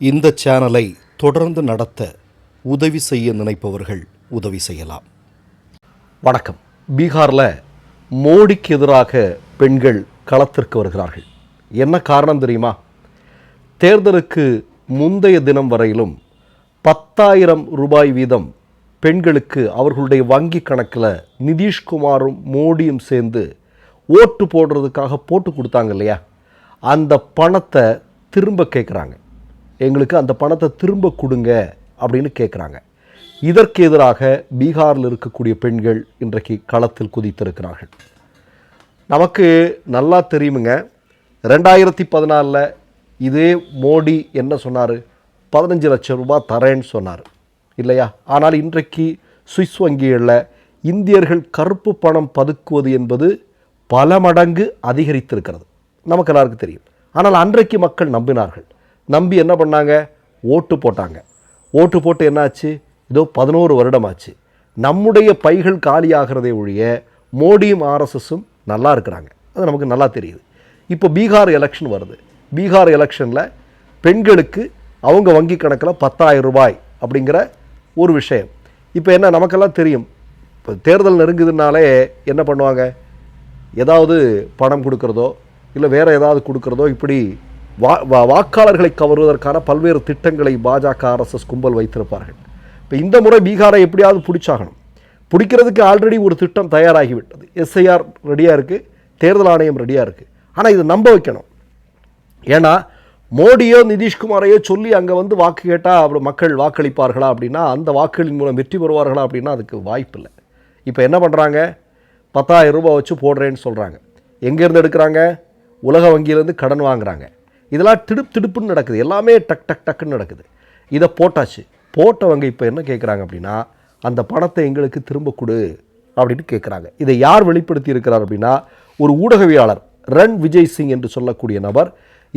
இந்த சேனலை தொடர்ந்து நடத்த உதவி செய்ய நினைப்பவர்கள் உதவி செய்யலாம். வணக்கம். பீகாரில் மோடிக்கு எதிராக பெண்கள் களத்திற்கு வருகிறார்கள். என்ன காரணம் தெரியுமா? தேர்தலுக்கு முந்தைய தினம் வரையிலும் பத்தாயிரம் ரூபாய் வீதம் பெண்களுக்கு அவர்களுடைய வங்கி கணக்கில் நிதிஷ்குமாரும் மோடியும் சேர்ந்து ஓட்டு போடுறதுக்காக போட்டு கொடுத்தாங்க இல்லையா? அந்த பணத்தை திரும்ப கேட்குறாங்க எங்களுக்கு அந்த பணத்தை திரும்ப கொடுங்க அப்படின்னு கேட்குறாங்க இதற்கு எதிராக பீகாரில் இருக்கக்கூடிய பெண்கள் இன்றைக்கு களத்தில் குதித்திருக்கிறார்கள். நமக்கு நல்லா தெரியுமுங்க. ரெண்டாயிரத்தி பதினாலில் இதே மோடி என்ன சொன்னார்? பதினஞ்சு லட்சம் ரூபாய் தரேன்னு சொன்னார். இல்லையா? ஆனால் இன்றைக்கு சுவிஸ் வங்கிகளில் இந்தியர்கள் கருப்பு பணம் பதுக்குவது என்பது பல மடங்கு அதிகரித்திருக்கிறது. நமக்கு எல்லாருக்கும் தெரியும். ஆனால் அன்றைக்கு மக்கள் நம்பினார்கள். நம்பி என்ன பண்ணாங்க? ஓட்டு போட்டாங்க. ஓட்டு போட்டு என்னாச்சு? இதோ பதினோரு வருடமாச்சு. நம்முடைய பைகள் காலியாகிறதே ஒழிய மோடியும் ஆர்எஸ்எஸும் நல்லா இருக்கிறாங்க. அது நமக்கு நல்லா தெரியுது. இப்போ பீகார் எலெக்ஷன் வருது. பீகார் எலெக்ஷனில் பெண்களுக்கு அவங்க வங்கி கணக்கில் பத்தாயிரம் ரூபாய் அப்படிங்கிற ஒரு விஷயம். இப்போ என்ன? நமக்கெல்லாம் தெரியும். இப்போ தேர்தல் நெருங்குதுனாலே என்ன பண்ணுவாங்க? ஏதாவது பணம் கொடுக்குறதோ இல்லை வேறு ஏதாவது கொடுக்குறதோ இப்படி வா வா- வாக்காளர்களை கவருவதற்கான பல்வேறு திட்டங்களை பாஜக ஆர்எஸ்எஸ் கும்பல் வைத்திருப்பார்கள். இப்போ இந்த முறை பீகாரை எப்படியாவது பிடிச்சாகணும். பிடிக்கிறதுக்கு ஆல்ரெடி ஒரு திட்டம் தயாராகிவிட்டது. எஸ்ஐஆர் ரெடியாக இருக்குது தேர்தல் ஆணையம் ரெடியாக இருக்குது ஆனால் இதை நம்ப வைக்கணும். ஏன்னா மோடியோ நிதிஷ்குமாரையோ சொல்லி அங்கே வந்து வாக்கு கேட்டால் அப்படி மக்கள் வாக்களிப்பார்களா அப்படின்னா அந்த வாக்குகளின் மூலம் வெற்றி பெறுவார்களா அப்படின்னா அதுக்கு வாய்ப்பு இல்லை இப்போ என்ன பண்ணுறாங்க பத்தாயிரம் ரூபாய் வச்சு போடுறேன்னு சொல்கிறாங்க எங்கேருந்து எடுக்கிறாங்க? உலக வங்கியிலேருந்து கடன் வாங்குறாங்க. இதெல்லாம் திடுப் திடுப்புன்னு நடக்குது. எல்லாமே டக் டக் டக்குன்னு நடக்குது. இதை போட்டாச்சு. போட்டவங்க இப்போ என்ன கேட்குறாங்க அப்படின்னா அந்த பணத்தை எங்களுக்கு திரும்ப கொடு அப்படின்னு கேட்குறாங்க இதை யார் வெளிப்படுத்தி இருக்கிறார் அப்படின்னா ஒரு ஊடகவியாளர் ரன் விஜய் சிங் என்று சொல்லக்கூடிய நபர்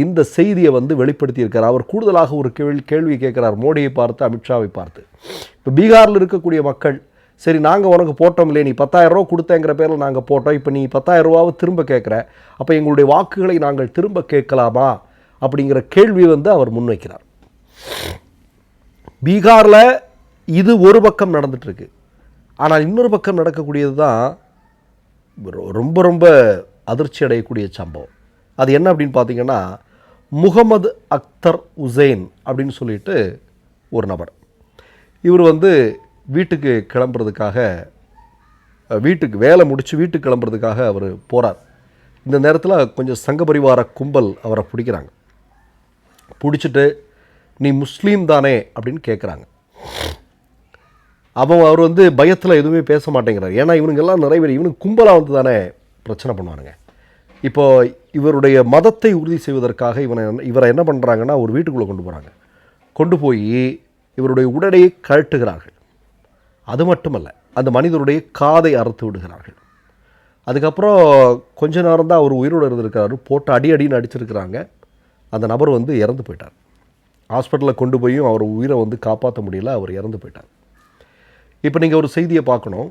இந்த செய்தியை வந்து வெளிப்படுத்தி இருக்கிறார். அவர் கூடுதலாக ஒரு கேள்வி கேள்வி கேட்குறார் மோடியை பார்த்து அமித்ஷாவை பார்த்து. இப்போ பீகாரில் இருக்கக்கூடிய மக்கள் சரி நாங்கள் உனக்கு போட்டோம் இல்லையே? நீ பத்தாயிரரூவா கொடுத்தேங்கிற பேரில் நாங்கள் போட்டோம். இப்போ நீ பத்தாயிரரூவாவை திரும்ப கேட்குற அப்போ எங்களுடைய வாக்குகளை நாங்கள் திரும்ப கேட்கலாமா? அப்படிங்கிற கேள்வி வந்து அவர் முன்வைக்கிறார். பீகாரில் இது ஒரு பக்கம் நடந்துகிட்ருக்கு ஆனால் இன்னொரு பக்கம் நடக்கக்கூடியது தான் ரொ- ரொம்ப ரொம்ப அதிர்ச்சி அடையக்கூடிய சம்பவம். அது என்ன அப்படின்னு பார்த்தீங்கன்னா முகமது அக்தர் உசைன் அப்படின்னு சொல்லிட்டு ஒரு நபர். இவர் வந்து வீட்டுக்கு கிளம்புறதுக்காக வீட்டுக்கு வேலை முடித்து வீட்டுக்கு கிளம்புறதுக்காக அவர் போகிறார் இந்த நேரத்தில் கொஞ்சம் சங்க பரிவார கும்பல் அவரை பிடிக்கிறாங்க. பிடிச்சிட்டு நீ முஸ்லீம் தானே? அப்படின்னு கேட்குறாங்க அவன் அவர் வந்து பயத்தில் எதுவுமே பேச மாட்டேங்கிறார். ஏன்னா இவனுங்கெல்லாம் நிறைய பேர் இவனுக்கு கும்பலாக வந்து தானே பிரச்சனை பண்ணுவானுங்க. இப்போ இவருடைய மதத்தை உறுதி செய்வதற்காக இவனை இவரை என்ன பண்ணுறாங்கன்னா ஒரு வீட்டுக்குள்ளே கொண்டு போகிறாங்க கொண்டு போய் இவருடைய உடலையை கழட்டுகிறார்கள். அது மட்டுமல்ல அந்த மனிதருடைய காதை அறுத்து விடுகிறார்கள். அதுக்கப்புறம் கொஞ்ச நேரம் தான் அவர் உயிரோடு இருந்திருக்கிறாரு. போட்டு அடி அடின்னு அடிச்சிருக்கிறாங்க. அந்த நபர் வந்து இறந்து போயிட்டார். ஹாஸ்பிட்டலில் கொண்டு போயும் அவர் உயிரை வந்து காப்பாற்ற முடியல அவர் இறந்து போயிட்டார். இப்போ நீங்கள் ஒரு செய்தியை பார்க்கணும்.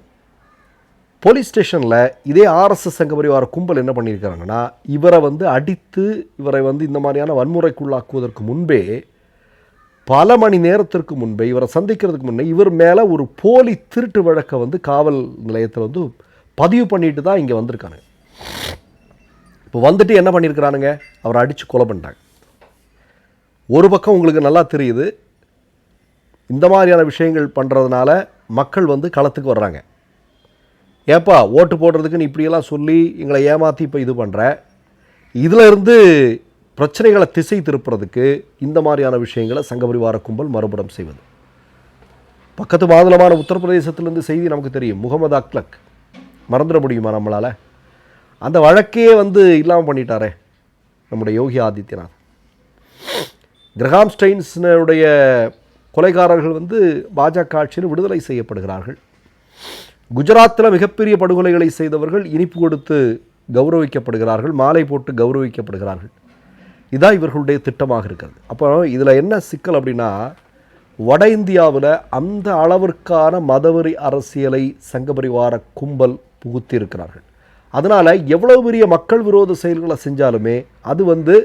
போலீஸ் ஸ்டேஷனில் இதே ஆர்எஸ்எஸ் சங்க பரிவார கும்பல் என்ன பண்ணியிருக்கிறாங்கன்னா இவரை வந்து அடித்து இவரை வந்து இந்த மாதிரியான வன்முறைக்குள்ளாக்குவதற்கு முன்பே பல மணி நேரத்திற்கு முன்பே இவரை சந்திக்கிறதுக்கு முன்னே இவர் மேலே ஒரு போலி திருட்டு வழக்கை வந்து காவல் நிலையத்தில் வந்து பதிவு பண்ணிட்டு தான் இங்கே வந்திருக்காங்க இப்போ வந்துட்டு என்ன பண்ணியிருக்கிறானுங்க? அவரை அடித்து கொலை பண்ணிட்டாங்க. ஒரு பக்கம் உங்களுக்கு நல்லா தெரியுது இந்த மாதிரியான விஷயங்கள் பண்ணுறதுனால மக்கள் வந்து களத்துக்கு வர்றாங்க. ஏப்பா ஓட்டு போடுறதுக்கு நீ இப்படியெல்லாம் சொல்லி எங்களை ஏமாற்றி இப்போ இது பண்ணுற இதில் இருந்து பிரச்சனைகளை திசை திருப்புறதுக்கு இந்த மாதிரியான விஷயங்களை சங்கபரிவார கும்பல் மறுபடம் செய்வது. பக்கத்து மாநிலமான உத்தரப்பிரதேசத்திலேருந்து செய்தி நமக்கு தெரியும் முகமது அக்லக். மறந்துட முடியுமா நம்மளால்? அந்த வழக்கையே வந்து இல்லாமல் பண்ணிட்டாரே நம்முடைய யோகி ஆதித்யநாத். கிரகாம் ஸ்டெயின்ஸனுடைய கொலைகாரர்கள் வந்து பாஜக ஆட்சியில் விடுதலை செய்யப்படுகிறார்கள். குஜராத்தில் மிகப்பெரிய படுகொலைகளை செய்தவர்கள் இனிப்பு கொடுத்து கௌரவிக்கப்படுகிறார்கள் மாலை போட்டு கௌரவிக்கப்படுகிறார்கள். இதான் இவர்களுடைய திட்டமாக இருக்கிறது. அப்போ இதில் என்ன சிக்கல் அப்படின்னா வட இந்தியாவில் அந்த அளவிற்கான மதவெறி அரசியலை சங்கபரிவார கும்பல் புகுத்தி இருக்கிறார்கள் அதனால் எவ்வளவு பெரிய மக்கள் விரோத செயல்களை செஞ்சாலுமே அது வந்து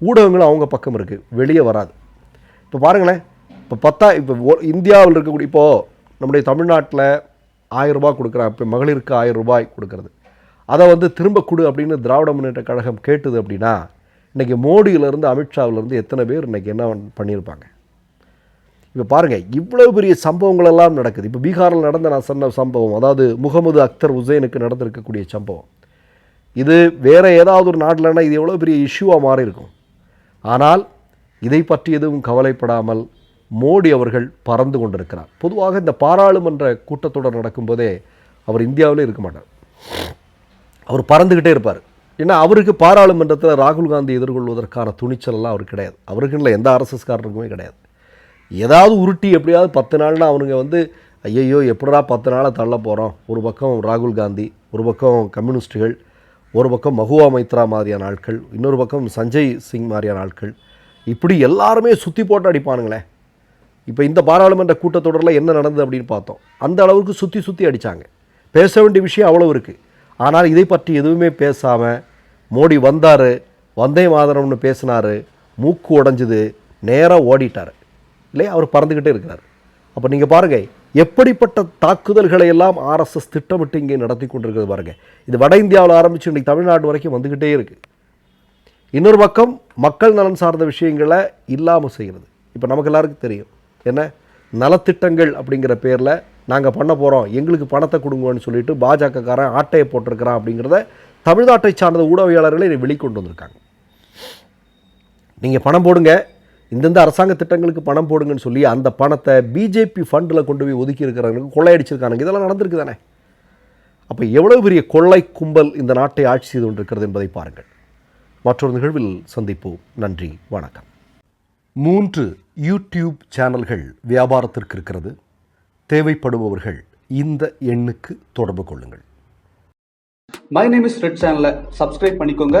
ஊடகங்களும் அவங்க பக்கம் இருக்குது வெளியே வராது. இப்போ பாருங்களேன். இப்போ பத்தா இப்போ இந்தியாவில் இருக்கக்கூடிய இப்போது நம்முடைய தமிழ்நாட்டில் ஆயிரம் ரூபாய் கொடுக்குறாங்க. இப்போ மகளிருக்கு ஆயிரம் ரூபாய் கொடுக்குறது. அதை வந்து திரும்ப கொடு அப்படின்னு திராவிட முன்னேற்ற கழகம் கேட்டுது அப்படின்னா இன்றைக்கி மோடியிலேருந்து அமித்ஷாவிலேருந்து எத்தனை பேர் இன்றைக்கி என்ன பண்ணியிருப்பாங்க? இப்போ பாருங்கள் இவ்வளோ பெரிய சம்பவங்கள் எல்லாம் நடக்குது. இப்போ பீகாரில் நடந்த நான் சொன்ன சம்பவம் அதாவது முகமது அக்தர் உசைனுக்கு நடந்திருக்கக்கூடிய சம்பவம். இது வேறு ஏதாவது ஒரு நாட்டில்னா இது எவ்வளோ பெரிய இஷ்யூவாக மாறி இருக்கும் ஆனால் இதை பற்றி எதுவும் கவலைப்படாமல் மோடி அவர்கள் பறந்து கொண்டிருக்கிறார். பொதுவாக இந்த பாராளுமன்ற கூட்டத்தொடர் நடக்கும்போதே அவர் இந்தியாவிலே இருக்க மாட்டார். அவர் பறந்துக்கிட்டே இருப்பார். ஏன்னா அவருக்கு பாராளுமன்றத்தில் ராகுல் காந்தி எதிர்கொள்வதற்கான துணிச்சலெல்லாம் அவருக்கு கிடையாது. அவருக்குன்னு எந்த அரசஸ்காரருக்குமே கிடையாது. ஏதாவது உருட்டி எப்படியாவது பத்து நாள்னா அவனுங்க வந்து ஐயையோ எப்படா பத்து நாளாக தள்ள போகிறோம் ஒரு பக்கம் ராகுல் காந்தி ஒரு பக்கம் கம்யூனிஸ்ட்டுகள் ஒரு பக்கம் மகுவா மைத்ரா மாதிரியான ஆட்கள் இன்னொரு பக்கம் சஞ்சய் சிங் மாதிரியான ஆட்கள். இப்படி எல்லாருமே சுற்றி போட்டு அடிப்பானுங்களே. இப்போ இந்த பாராளுமன்ற கூட்டத்தொடரில் என்ன நடந்தது அப்படின்னு பார்த்தோம். அந்த அளவுக்கு சுற்றி சுற்றி அடித்தாங்க பேச வேண்டிய விஷயம் அவ்வளோ இருக்குது ஆனால் இதை பற்றி எதுவுமே பேசாமல் மோடி வந்தார் வந்தே மாதரம்னு பேசினார் மூக்கு உடஞ்சிது நேராக ஓடிட்டார். இல்லையா? அவர் பறந்துக்கிட்டே இருக்கிறார். அப்போ நீங்கள் பாருங்கள் எப்படிப்பட்ட தாக்குதல்களை எல்லாம் ஆர்எஸ்எஸ் திட்டமிட்டு இங்கே நடத்தி கொண்டிருக்கிறது பாருங்கள் இது வட இந்தியாவில் ஆரம்பித்து இன்றைக்கி தமிழ்நாடு வரைக்கும் வந்துக்கிட்டே இருக்குது இன்னொரு பக்கம் மக்கள் நலன் சார்ந்த விஷயங்களை இல்லாமல் செய்கிறது இப்போ நமக்கு எல்லாருக்கும் தெரியும். என்ன? நலத்திட்டங்கள் அப்படிங்கிற பேரில் நாங்கள் பண்ண போகிறோம் எங்களுக்கு பணத்தை கொடுங்கன்னு சொல்லிட்டு பாஜகக்காரன் ஆட்டையை போட்டிருக்கிறான் அப்படிங்கிறத தமிழ்நாட்டை சார்ந்த ஊடகவியாளர்களை வெளிக்கொண்டு வந்திருக்காங்க. நீங்கள் பணம் போடுங்க. இந்தந்த அரசாங்க திட்டங்களுக்கு பணம் போடுங்கன்னு சொல்லி அந்த பணத்தை பிஜேபி ஃபண்டில் கொண்டு போய் ஒதுக்கி இருக்கிறவங்களுக்கு கொள்ளையடிச்சிருக்கானுங்க. இதெல்லாம் நடந்திருக்கு தானே? அப்போ எவ்வளவு பெரிய கொள்ளை கும்பல் இந்த நாட்டை ஆட்சி செய்து கொண்டிருக்கிறது என்பதை பாருங்கள். மற்றொரு நிகழ்வில் சந்திப்போம். நன்றி வணக்கம். மூன்று யூடியூப் சேனல்கள் வியாபாரத்திற்கு இருக்கிறது. தேவைப்படுபவர்கள் இந்த எண்ணுக்கு தொடர்பு கொள்ளுங்கள். மை நேம் இஸ் ரெட் சேனலை சப்ஸ்கிரைப் பண்ணிக்கோங்க.